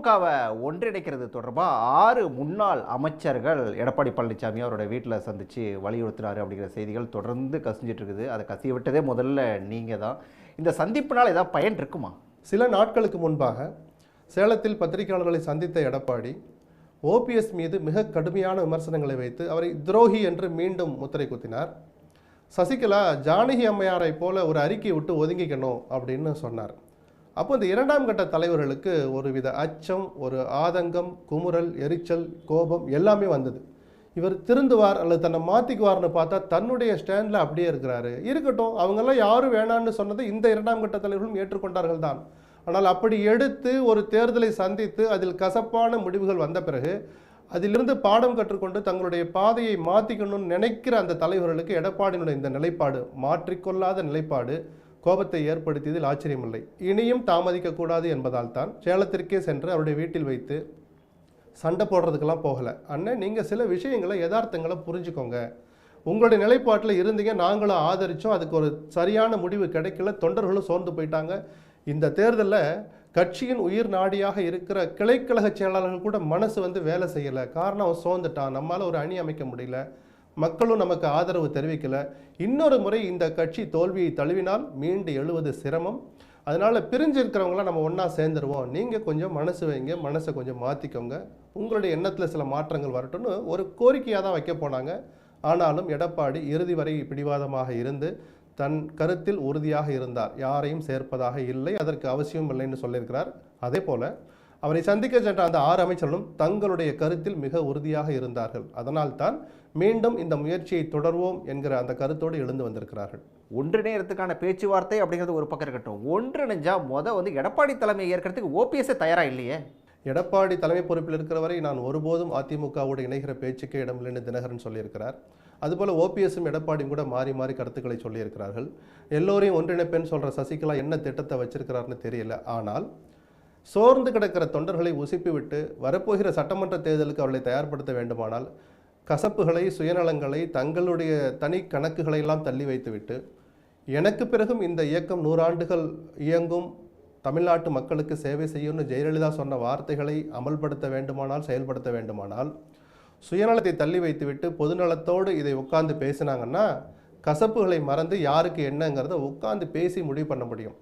திமுகவை ஒன்றிணைக்கிறது தொடர்பாக ஆறு முன்னாள் அமைச்சர்கள் எடப்பாடி பழனிசாமி அவரோட வீட்டில் சந்தித்து வலியுறுத்தினார் அப்படிங்கிற செய்திகள் தொடர்ந்து கசிஞ்சிட்டு இருக்குது. அதை கசிய விட்டதே முதல்ல நீங்கள் தான் இந்த சந்திப்பினால் ஏதாவது பயன் இருக்குமா? சில நாட்களுக்கு முன்பாக சேலத்தில் பத்திரிகையாளர்களை சந்தித்த எடப்பாடி ஓபிஎஸ் மீது மிக கடுமையான விமர்சனங்களை வைத்து அவரை துரோகி என்று மீண்டும் முத்திரை குத்தினார். சசிகலா ஜானகி அம்மையாரை போல ஒரு அறிக்கை விட்டு ஒதுங்கிக்கணும் அப்படின்னு சொன்னார். அப்போ இந்த இரண்டாம் கட்ட தலைவர்களுக்கு ஒருவித அச்சம் ஒரு ஆதங்கம் குமுறல் எரிச்சல் கோபம் எல்லாமே வந்தது. இவர் திருந்துவார் அல்லது தன்னை மாற்றிக்குவார்னு பார்த்தா தன்னுடைய ஸ்டாண்டில் அப்படியே இருக்கிறாரு. இருக்கட்டும் அவங்கெல்லாம் யாரும் வேணான்னு சொன்னதை இந்த இரண்டாம் கட்ட தலைவர்களும் ஏற்றுக்கொண்டார்கள் தான். ஆனால் அப்படி எடுத்து ஒரு தேர்தலை சந்தித்து அதில் கசப்பான முடிவுகள் வந்த பிறகு அதிலிருந்து பாடம் கற்றுக்கொண்டு தங்களுடைய பாதையை மாற்றிக்கணும்னு நினைக்கிற அந்த தலைவர்களுக்கு எடப்பாடியினுடைய இந்த நிலைப்பாடு மாற்றிக்கொள்ளாத நிலைப்பாடு கோபத்தை ஏற்படுத்தியதில் ஆச்சரியமில்லை. இனியும் தாமதிக்கக்கூடாது என்பதால் தான் சேலத்திற்கே சென்று அவருடைய வீட்டில் வைத்து சண்டை போடுறதுக்கெல்லாம் போகலை. அண்ணன் நீங்கள் சில விஷயங்களை யதார்த்தங்களை புரிஞ்சுக்கோங்க. உங்களுடைய நிலைப்பாட்டில் இருந்தீங்க நாங்களும் ஆதரித்தோம் அதுக்கு ஒரு சரியான முடிவு கிடைக்கல தொண்டர்களும் சோர்ந்து போயிட்டாங்க. இந்த தேர்தலில் கட்சியின் உயிர் நாடியாக இருக்கிற கிளைக்கழக செயலாளர்கள் கூட மனசு வந்து வேலை செய்யலை. காரணம் அவன் சோர்ந்துட்டான். நம்மளால் ஒரு அணி அமைக்க முடியல. மக்களும் நமக்கு ஆதரவு தெரிவிக்கல. இன்னொரு முறை இந்த கட்சி தோல்வியை தழுவினால் மீண்டு எழுவது சிரமம். அதனால் பிரிஞ்சு இருக்கிறவங்களாம் நம்ம ஒன்றா சேர்ந்துருவோம். நீங்கள் கொஞ்சம் மனசு வைங்க மனசை கொஞ்சம் மாற்றிக்கோங்க உங்களுடைய எண்ணத்தில் சில மாற்றங்கள் வரட்டும்னு ஒரு கோரிக்கையாக தான் வைக்க போனாங்க. ஆனாலும் எடப்பாடி இறுதி வரை பிடிவாதமாக இருந்து தன் கருத்தில் உறுதியாக இருந்தார். யாரையும் சேர்ப்பதாக இல்லை அதற்கு அவசியம் இல்லைன்னு சொல்லியிருக்கிறார். அதே போல் அவரை சந்திக்க சென்ற அந்த ஆறு அமைச்சர்களும் தங்களுடைய கருத்தில் மிக உறுதியாக இருந்தார்கள். அதனால்தான் மீண்டும் இந்த முயற்சியை தொடர்வோம் என்கிற அந்த கருத்தோடு எழுந்து வந்திருக்கிறார்கள். ஒன்றிணையறதுக்கான பேச்சுவார்த்தை அப்படிங்கிறது ஒரு பக்கம் இருக்கட்டும். ஒன்றிணைஞ்சா முத வந்து எடப்பாடி தலைமையை ஏற்கிறதுக்கு ஓபிஎஸ்ஸே தயாரா இல்லையே? எடப்பாடி தலைமை பொறுப்பில் இருக்கிற வரை நான் ஒருபோதும் அதிமுகவோடு இணைகிற பேச்சுக்கே இடமில்லைன்னு தினகரன் சொல்லியிருக்கிறார். அதுபோல் ஓபிஎஸும் எடப்பாடியும் கூட மாறி மாறி கருத்துக்களை சொல்லியிருக்கிறார்கள். எல்லோரையும் ஒன்றிணைப்பேன்னு சொல்கிற சசிகலா என்ன திட்டத்தை வச்சிருக்கிறாருன்னு தெரியல. ஆனால் சோர்ந்து கிடக்கிற தொண்டர்களை உசுப்பிவிட்டு வரப்போகிற சட்டமன்ற தேர்தலுக்கு அவர்களை தயார்படுத்த வேண்டுமானால் கசப்புகளை சுயநலங்களை தங்களுடைய தனி கணக்குகளை எல்லாம் தள்ளி வைத்துவிட்டு எனக்கு பிறகும் இந்த இயக்கம் நூறாண்டுகள் இயங்கும் தமிழ்நாட்டு மக்களுக்கு சேவை செய்யும்னு ஜெயலலிதா சொன்ன வார்த்தைகளை அமல்படுத்த வேண்டுமானால் செயல்படுத்த வேண்டுமானால் சுயநலத்தை தள்ளி வைத்துவிட்டு பொதுநலத்தோடு இதை உட்கார்ந்து பேசினாங்கன்னா கசப்புகளை மறந்து யாருக்கு என்னங்கிறத உட்கார்ந்து பேசி முடிவு பண்ண முடியும்.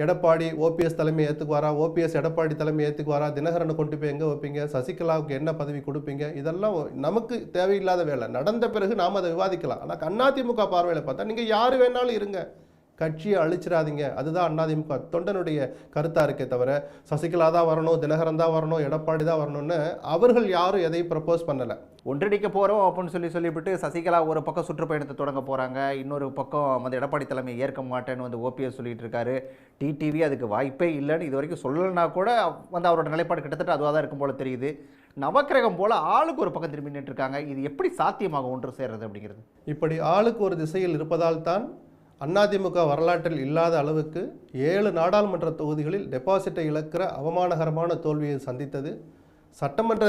எடப்பாடி ஓபிஎஸ் தலைமை ஏற்றுக்குவாரா ஓபிஎஸ் எடப்பாடி தலைமை ஏற்றுக்குவாரா தினகரனை கொண்டு போய் எங்கே வைப்பீங்க? சசிகலாவுக்கு என்ன பதவி கொடுப்பீங்க? இதெல்லாம் நமக்கு தேவையில்லாத வேலை. நடந்த பிறகு நாம் அதை விவாதிக்கலாம். ஆனால் அதிமுக பார்வையில் பார்த்தா நீங்கள் யார் வேணாலும் இருங்க. கட்சியை அழிச்சிடாதீங்க. அதுதான் அதிமுக தொண்டனுடைய கருத்தாக இருக்கே தவிர சசிகலா தான் வரணும் தினகரன் தான் வரணும் எடப்பாடி தான் வரணும்னு அவர்கள் யாரும் எதையும் ப்ரப்போஸ் பண்ணலை. ஒன்றிணைக்க போகிறோம் அப்படின்னு சொல்லி சொல்லிவிட்டு சசிகலா ஒரு பக்கம் சுற்றுப்பயணத்தை தொடங்க போகிறாங்க இன்னொரு பக்கம் வந்து எடப்பாடி தலைமை ஏற்க மாட்டேன்னு வந்து ஓபிஎஸ் சொல்லிட்டு இருக்காரு. டிடிவி அதுக்கு வாய்ப்பே இல்லைன்னு இது வரைக்கும் சொல்லலைன்னா கூட வந்து அவரோட நிலைப்பாடு கிட்டத்தட்ட அதுவாக தான் இருக்கும் போல தெரியுது. நவக்கிரகம் போல ஆளுக்கு ஒரு பக்கம் திரும்பி நின்றுருக்காங்க இது எப்படி சாத்தியமாக ஒன்று சேர்றது அப்படிங்கிறது? இப்படி ஆளுக்கு ஒரு திசையில் இருப்பதால் தான் அதிமுக வரலாற்றில் இல்லாத அளவுக்கு ஏழு நாடாளுமன்ற தொகுதிகளில் டெபாசிட்டை இழக்கிற அவமானகரமான தோல்வியை சந்தித்தது. சட்டமன்ற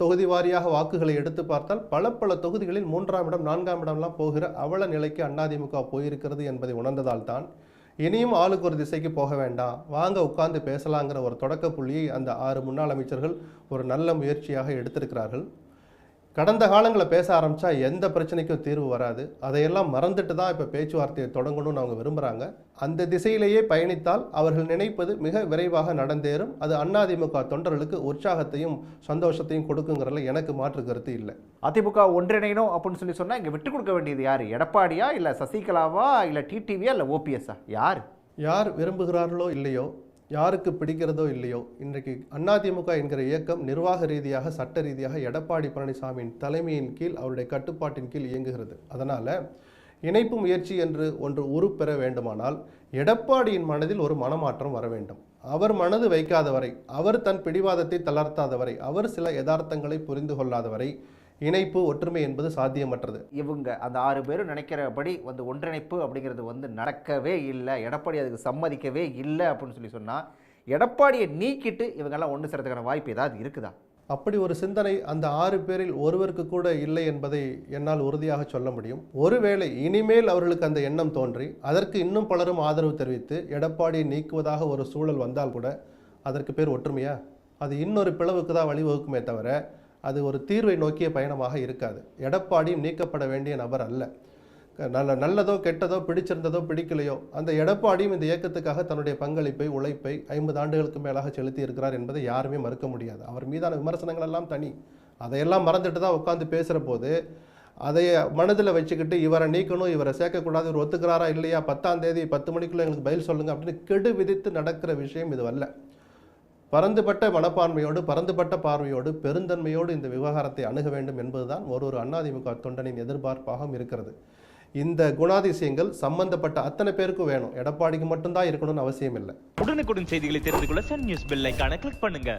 தொகுதி வாரியாக வாக்குகளை எடுத்து பார்த்தால் பல பல தொகுதிகளில் மூன்றாம் இடம் நான்காம் இடம்லாம் போகிற அவல நிலைக்கு அதிமுக போயிருக்கிறது என்பதை உணர்ந்ததால் தான் இனியும் ஆளுக்கு ஒரு திசைக்கு போக வேண்டாம். வாங்க உட்கார்ந்து பேசலாங்கிற ஒரு தொடக்க புள்ளியை அந்த ஆறு முன்னாள் அமைச்சர்கள் ஒரு நல்ல முயற்சியாக எடுத்திருக்கிறார்கள். கடந்த காலங்களில் பேச ஆரம்பித்தா எந்த பிரச்சனைக்கும் தீர்வு வராது. அதையெல்லாம் மறந்துட்டு தான் இப்போ பேச்சுவார்த்தையை தொடங்கணும்னு அவங்க விரும்புகிறாங்க அந்த திசையிலேயே பயணித்தால் அவர்கள் நினைப்பது மிக விரைவாக நடந்தேறும். அது அதிமுக தொண்டர்களுக்கு உற்சாகத்தையும் சந்தோஷத்தையும் கொடுக்குங்கிறதுல எனக்கு மாற்று கருத்து இல்லை. அதிமுக ஒன்றிணையணும் அப்படின்னு சொல்லி சொன்னால் இங்கே விட்டு கொடுக்க வேண்டியது யார்? எடப்பாடியா இல்லை சசிகலாவா இல்லை டிடிவியா இல்லை ஓபிஎஸ்ஸா யார்? யார் விரும்புகிறார்களோ இல்லையோ யாருக்கு பிடிக்கிறதோ இல்லையோ இன்றைக்கு அதிமுக என்கிற இயக்கம் நிர்வாக ரீதியாக சட்ட ரீதியாக எடப்பாடி பழனிசாமியின் தலைமையின் கீழ் அவருடைய கட்டுப்பாட்டின் கீழ் இயங்குகிறது. அதனால் இணைப்பு முயற்சி என்று ஒன்று உருப்பெற வேண்டுமானால் எடப்பாடியின் மனதில் ஒரு மனமாற்றம் வர வேண்டும். அவர் மனது வைக்காதவரை அவர் தன் பிடிவாதத்தை தளர்த்தாத வரை அவர் சில யதார்த்தங்களை புரிந்து கொள்ளாத வரை இணைப்பு ஒற்றுமை என்பது சாத்தியமற்றது. இவங்க அந்த ஆறு பேரும் நினைக்கிறபடி வந்து ஒன்றிணைப்பு அப்படிங்கிறது வந்து நடக்கவே இல்லை. எடப்பாடி அதுக்கு சம்மதிக்கவே இல்லை அப்படின்னு சொல்லி சொன்னால் எடப்பாடியை நீக்கிட்டு இவங்கெல்லாம் ஒன்று சேர்றதுக்கான வாய்ப்பு ஏதாவது இருக்குதா? அப்படி ஒரு சிந்தனை அந்த ஆறு பேரில் ஒருவருக்கு கூட இல்லை என்பதை என்னால் உறுதியாக சொல்ல முடியும். ஒருவேளை இனிமேல் அவர்களுக்கு அந்த எண்ணம் தோன்றி அதற்கு இன்னும் பலரும் ஆதரவு தெரிவித்து எடப்பாடியை நீக்குவதாக ஒரு சூழல் வந்தால் கூட அதற்கு பேர் ஒற்றுமையா? அது இன்னொரு பிளவுக்கு தான் வழிவகுக்குமே தவிர அது ஒரு தீர்வை நோக்கிய பயணமாக இருக்காது. எடப்பாடியும் நீக்கப்பட வேண்டிய நபர் அல்ல. நல்ல நல்லதோ கெட்டதோ பிடிச்சிருந்ததோ பிடிக்கலையோ அந்த எடப்பாடியும் இந்த இயக்கத்துக்காக தன்னுடைய பங்களிப்பை உழைப்பை ஐம்பது ஆண்டுகளுக்கு மேலாக செலுத்தி இருக்கிறார் என்பதை யாருமே மறுக்க முடியாது. அவர் மீதான விமர்சனங்கள் எல்லாம் தனி. அதையெல்லாம் மறந்துட்டு தான் உட்காந்து பேசுகிற போது அதை மனதில் வச்சுக்கிட்டு இவரை நீக்கணும் இவரை சேர்க்கக்கூடாது இவர் ஒத்துக்கிறாரா இல்லையா பத்தாம் தேதி பத்து மணிக்குள்ள எங்களுக்கு பதில் சொல்லுங்க அப்படின்னு கெடு விதித்து நடக்கிற விஷயம் இது வரல பரந்துபட்ட மனப்பான்மையோடு பரந்துபட்ட பார்வையோடு பெருந்தன்மையோடு இந்த விவகாரத்தை அணுக வேண்டும் என்பதுதான் ஒரு ஒரு அதிமுக தொண்டனின் எதிர்பார்ப்பாகவும் இருக்கிறது. இந்த குணாதிசயங்கள் சம்பந்தப்பட்ட அத்தனை பேருக்கும் வேணும். எடப்பாடிக்கு மட்டும்தான் இருக்கணும்னு அவசியம் இல்லை உடனுக்குடன் செய்திகளை தெரிந்து கொள்ள சன் நியூஸ் பெல் ஐகானை கிளிக் பண்ணுங்க.